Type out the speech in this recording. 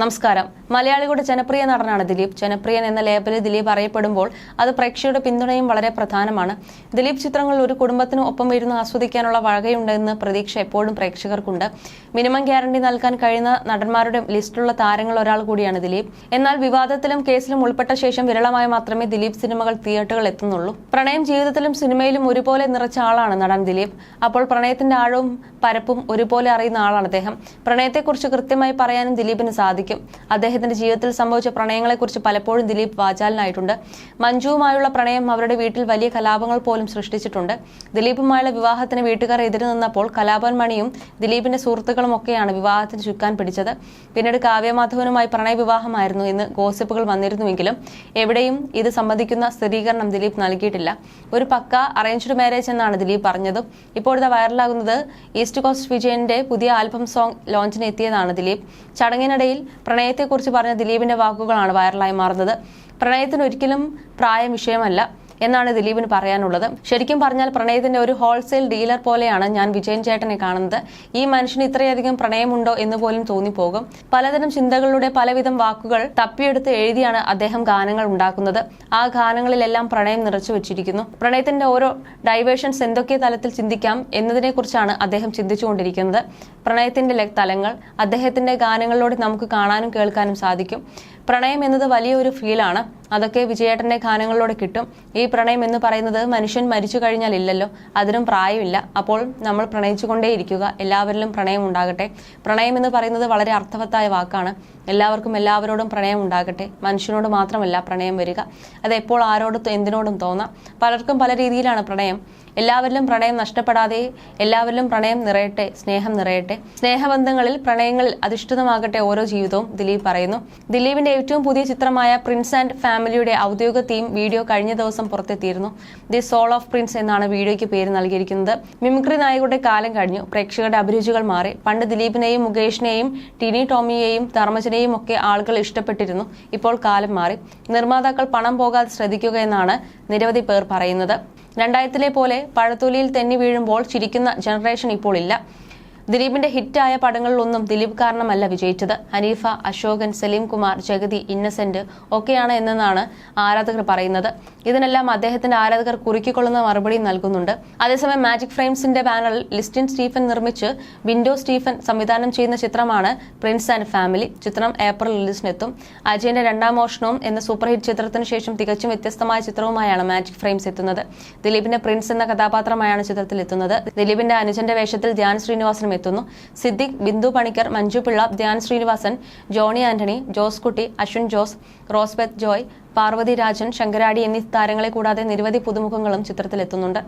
നമസ്കാരം. മലയാളികളുടെ ജനപ്രിയ നടനാണ് ദിലീപ്. ജനപ്രിയൻ എന്ന ലേബലിൽ ദിലീപ് അറിയപ്പെടുമ്പോൾ അത് പ്രേക്ഷയുടെ പിന്തുണയും വളരെ പ്രധാനമാണ്. ദിലീപ് ചിത്രങ്ങളിൽ ഒരു കുടുംബത്തിനും ഒപ്പം ഇരുന്ന് ആസ്വദിക്കാനുള്ള വഴകയുണ്ടെന്ന് പ്രതീക്ഷ എപ്പോഴും പ്രേക്ഷകർക്കുണ്ട്. മിനിമം ഗ്യാരണ്ടി നൽകാൻ കഴിയുന്ന നടന്മാരുടെ ലിസ്റ്റിലുള്ള താരങ്ങൾ ഒരാൾ കൂടിയാണ് ദിലീപ്. എന്നാൽ വിവാദത്തിലും കേസിലും ഉൾപ്പെട്ട ശേഷം വിരളമായി മാത്രമേ ദിലീപ് സിനിമകൾ തിയേറ്ററുകൾ എത്തുന്നുള്ളൂ. പ്രണയം ജീവിതത്തിലും സിനിമയിലും ഒരുപോലെ നിറച്ച ആളാണ് നടൻ ദിലീപ്. അപ്പോൾ പ്രണയത്തിന്റെ ആഴവും പരപ്പും ഒരുപോലെ അറിയുന്ന ആളാണ് അദ്ദേഹം. പ്രണയത്തെക്കുറിച്ച് കൃത്യമായി പറയാനും ദിലീപിന് സാധിക്കും. അദ്ദേഹത്തിന്റെ ജീവിതത്തിൽ സംഭവിച്ച പ്രണയങ്ങളെക്കുറിച്ച് പലപ്പോഴും ദിലീപ് വാചാലനായിട്ടുണ്ട്. മഞ്ജുവുമായുള്ള പ്രണയം അവരുടെ വീട്ടിൽ വലിയ കലാപങ്ങൾ പോലും സൃഷ്ടിച്ചിട്ടുണ്ട്. ദിലീപുമായുള്ള വിവാഹത്തിന് വീട്ടുകാർ എതിര് നിന്നപ്പോൾ കലാപൻ മണിയും ദിലീപിന്റെ സുഹൃത്തുക്കളും ഒക്കെയാണ് വിവാഹത്തിന് ചുക്കാൻ പിടിച്ചത്. പിന്നീട് കാവ്യമാധവനുമായി പ്രണയവിവാഹമായിരുന്നു എന്ന് ഗോസിപ്പുകൾ വന്നിരുന്നുവെങ്കിലും എവിടെയും ഇത് സംബന്ധിക്കുന്ന സ്ഥിരീകരണം ദിലീപ് നൽകിയിട്ടില്ല. ഒരു പക്ക അറേഞ്ച്ഡ് മാരേജ് എന്നാണ് ദിലീപ് പറഞ്ഞത്. ഇപ്പോഴത്തെ വൈറലാകുന്നത് ഈസ്റ്റ് കോസ്റ്റ് വിജയന്റെ പുതിയ ആൽബം സോങ് ലോഞ്ചിന് എത്തിയതാണ് ദിലീപ്. ചടങ്ങിനിടയിൽ പ്രണയത്തെക്കുറിച്ച് പറഞ്ഞ ദിലീപിന്റെ വാക്കുകളാണ് വൈറലായി മാറുന്നത്. പ്രണയത്തിന് ഒരിക്കലും പ്രായം വിഷയമല്ല. എന്നാണ് ദിലീപിന് പറയാനുള്ളത്. ശരിക്കും പറഞ്ഞാൽ പ്രണയത്തിന്റെ ഒരു ഹോൾസെയിൽ ഡീലർ പോലെയാണ് ഞാൻ വിജയൻ ചേട്ടനെ കാണുന്നത്. ഈ മനുഷ്യന് ഇത്രയധികം പ്രണയമുണ്ടോ എന്ന് പോലും തോന്നിപ്പോകും. പലതരം ചിന്തകളുടെ പലവിധം വാക്കുകൾ തപ്പിയെടുത്ത് എഴുതിയാണ് അദ്ദേഹം ഗാനങ്ങൾ ഉണ്ടാക്കുന്നത്. ആ ഗാനങ്ങളിലെല്ലാം പ്രണയം നിറച്ചു വെച്ചിരിക്കുന്നു. പ്രണയത്തിന്റെ ഓരോ ഡൈവേഷൻസ് എന്തൊക്കെ തലത്തിൽ ചിന്തിക്കാം എന്നതിനെക്കുറിച്ചാണ് അദ്ദേഹം ചിന്തിച്ചുകൊണ്ടിരിക്കുന്നത്. പ്രണയത്തിന്റെ തലങ്ങൾ അദ്ദേഹത്തിന്റെ ഗാനങ്ങളിലൂടെ നമുക്ക് കാണാനും കേൾക്കാനും സാധിക്കും. പ്രണയം എന്നത് വലിയൊരു ഫീലാണ് അതൊക്കെ വിജയേട്ടന്റെ ഗാനങ്ങളിലൂടെ കിട്ടും. ഈ പ്രണയം എന്ന് പറയുന്നത് മനുഷ്യൻ മരിച്ചു കഴിഞ്ഞാൽ ഇല്ലല്ലോ. അതിനും പ്രായമില്ല. അപ്പോൾ നമ്മൾ പ്രണയിച്ചുകൊണ്ടേയിരിക്കുക. എല്ലാവരിലും പ്രണയം ഉണ്ടാകട്ടെ. പ്രണയം എന്ന് പറയുന്നത് വളരെ അർത്ഥവത്തായ വാക്കാണ്. എല്ലാവർക്കും എല്ലാവരോടും പ്രണയം ഉണ്ടാകട്ടെ. മനുഷ്യനോട് മാത്രമല്ല പ്രണയം വരിക. അത് എപ്പോൾ ആരോടും എന്തിനോടും തോന്നാം. പലർക്കും പല രീതിയിലാണ് പ്രണയം. എല്ലാവരിലും പ്രണയം നഷ്ടപ്പെടാതെ എല്ലാവരിലും പ്രണയം നിറയട്ടെ. സ്നേഹം നിറയട്ടെ. സ്നേഹബന്ധങ്ങളിൽ പ്രണയങ്ങളിൽ അധിഷ്ഠിതമാകട്ടെ ഓരോ ജീവിതവും ദിലീപ് പറയുന്നു. ദിലീപിന്റെ ഏറ്റവും പുതിയ ചിത്രമായ പ്രിൻസ് ആൻഡ് ഫാമിലിയുടെ ഔദ്യോഗിക തീം വീഡിയോ കഴിഞ്ഞ ദിവസം പുറത്തെത്തിയിരുന്നു. ദി സോൾ ഓഫ് പ്രിൻസ് എന്നാണ് വീഡിയോയ്ക്ക് പേര് നൽകിയിരിക്കുന്നത്. മിമിക്രി നായകരുടെ കാലം കഴിഞ്ഞു. പ്രേക്ഷകരുടെ അഭിരുചികൾ മാറി. പണ്ട് ദിലീപിനെയും മുകേഷിനെയും ടിനി ടോമിയെയും ധർമ്മജനെയും ഒക്കെ ആളുകൾ ഇഷ്ടപ്പെട്ടിരുന്നു. ഇപ്പോൾ കാലം മാറി. നിർമ്മാതാക്കൾ പണം പോകാതെ ശ്രദ്ധിക്കുക എന്നാണ് നിരവധി പേർ പറയുന്നത്. രണ്ടായിരത്തിലെ പോലെ പഴത്തൊലിയിൽ തെന്നി വീഴുമ്പോൾ ചിരിക്കുന്ന ജനറേഷൻ ഇപ്പോൾ ഇല്ല. ദിലീപിന്റെ ഹിറ്റായ പടങ്ങളിലൊന്നും ദിലീപ് കാരണമല്ല വിജയിച്ചത്. ഹനീഫ അശോകൻ സലീം കുമാർ ജഗതി ഇന്നസെന്റ് ഒക്കെയാണ് എന്നാണ് ആരാധകർ പറയുന്നത്. ഇതിനെല്ലാം അദ്ദേഹത്തിന്റെ ആരാധകർ കുറുക്കിക്കൊള്ളുന്ന മറുപടി നൽകുന്നുണ്ട്. അതേസമയം മാജിക് ഫ്രെയിംസിന്റെ ബാനറിൽ ലിസ്റ്റിൻ സ്റ്റീഫൻ നിർമ്മിച്ച് വിൻഡോ സ്റ്റീഫൻ സംവിധാനം ചെയ്യുന്ന ചിത്രമാണ് പ്രിൻസ് ആൻഡ് ഫാമിലി. ചിത്രം ഏപ്രിൽ റിലീസിനെത്തും. അജയന്റെ രണ്ടാം മോഷണവും എന്ന സൂപ്പർ ഹിറ്റ് ചിത്രത്തിന് ശേഷം തികച്ചും വ്യത്യസ്തമായ ചിത്രവുമായാണ് മാജിക് ഫ്രെയിംസ് എത്തുന്നത്. ദിലീപിന്റെ പ്രിൻസ് എന്ന കഥാപാത്രമായാണ് ചിത്രത്തിൽ എത്തുന്നത്. ദിലീപിന്റെ അനുജന്റെ വേഷത്തിൽ ധ്യാൻ ശ്രീനിവാസനും എത്തുന്നു. സിദ്ദിഖ് ബിന്ദു പണിക്കർ മഞ്ജു പിള്ള ധ്യാൻ ശ്രീനിവാസൻ ജോണി ആന്റണി ജോസ് കുട്ടി അശ്വിൻ ജോസ് റോസ്ബെത്ത് ജോയ് പാർവതി രാജൻ ശങ്കരാടി എന്നീ താരങ്ങളെ കൂടാതെ നിരവധി പുതുമുഖങ്ങളും ചിത്രത്തിലെത്തുന്നുണ്ട്.